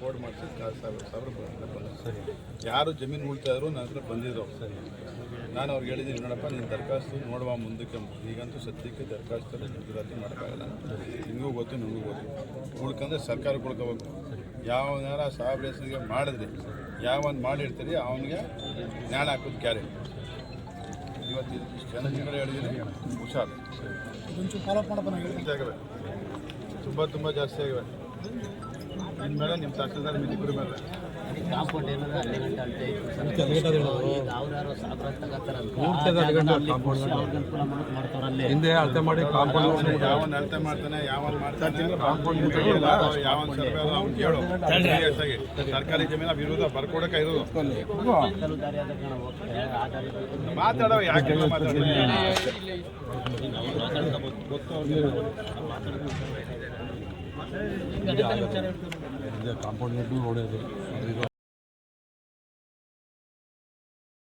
Code ಮಾಡಿಸಿ ಸಾವಿರ ಸಾವಿರ ಸರಿ ಯಾರು ಜಮೀನು ಉಳ್ತಾ ಇದ್ರು ನನ್ನ ಹತ್ರ ಬಂದಿದ್ರು ಸರಿ ನಾನು ಅವ್ರಿಗೆ ಹೇಳಿದ್ದೀನಿ ನೋಡಪ್ಪ ನೀನು ದರಖಾಸ್ತು ನೋಡುವ ಮುಂದಕ್ಕೆ. ಈಗಂತೂ ಸದ್ಯಕ್ಕೆ ದರಖಾಸ್ತಲ್ಲಿ ಮಂಜೂರಾತಿ ಮಾಡೋಕ್ಕಾಗಲ್ಲ ನಿಮಗೂ ಗೊತ್ತು ನಿಮಗೂ ಗೊತ್ತು. ಉಳ್ಕಂದ್ರೆ ಸರ್ಕಾರ ಉಳ್ಕೋಬೇಕು. ಯಾವನಾರ ಸಾಹೇಬ್ರ ಹೆಸರಿಗೆ ಮಾಡಿದ್ರಿ ಯಾವನ್ ಮಾಡಿರ್ತೀರಿ ಅವನಿಗೆ ಜ್ಞಾನ ಹಾಕೋದು ಕ್ಯಾರೆ. ಇವತ್ತು ಇಷ್ಟು ಜನ ಕಡೆ ಹೇಳಿದ್ದೀನಿ ಹುಷಾರು. ಫಾಲೋ ತುಂಬ ತುಂಬ ಜಾಸ್ತಿ ಆಗಿವೆ. ಇನ್ಮೇಲೆ ನಿಮ್ಮ ತಹಸೀಲ್ದಾರ್ ಮಿನಿಪುರ ಮೇಲೆ ಕಾಂಪೌಂಡ್ ಏನಂದ್ರೆ ಅಲ್ಲಿ ಗಂಟೆ ಅಳ್ತೆ ಹಿಂದೆ ಅಳತೆ ಮಾಡಿ ಕಾಂಪೌಂಡ್ ಯಾವನ್ ಅಳತೆ ಮಾಡ್ತಾನೆ ಯಾವನ್ ಮಾಡ್ತಾನೆ ಯಾವನ್ ಸರ್ವೆ ಅವ್ನು ಕೇಳು. ಸರ್ಕಾರಿ ಜಮೀನ ವಿರೋಧ ಬರ್ಕೊಡಕ ಇರೋದು. ಮಾತಾಡೋ ಯಾಕೆ ಮಾತಾಡ್ತೀನಿ ಕಾಂಪೌಂಡ್ ನೋಡೋದು ಅದು ಇದು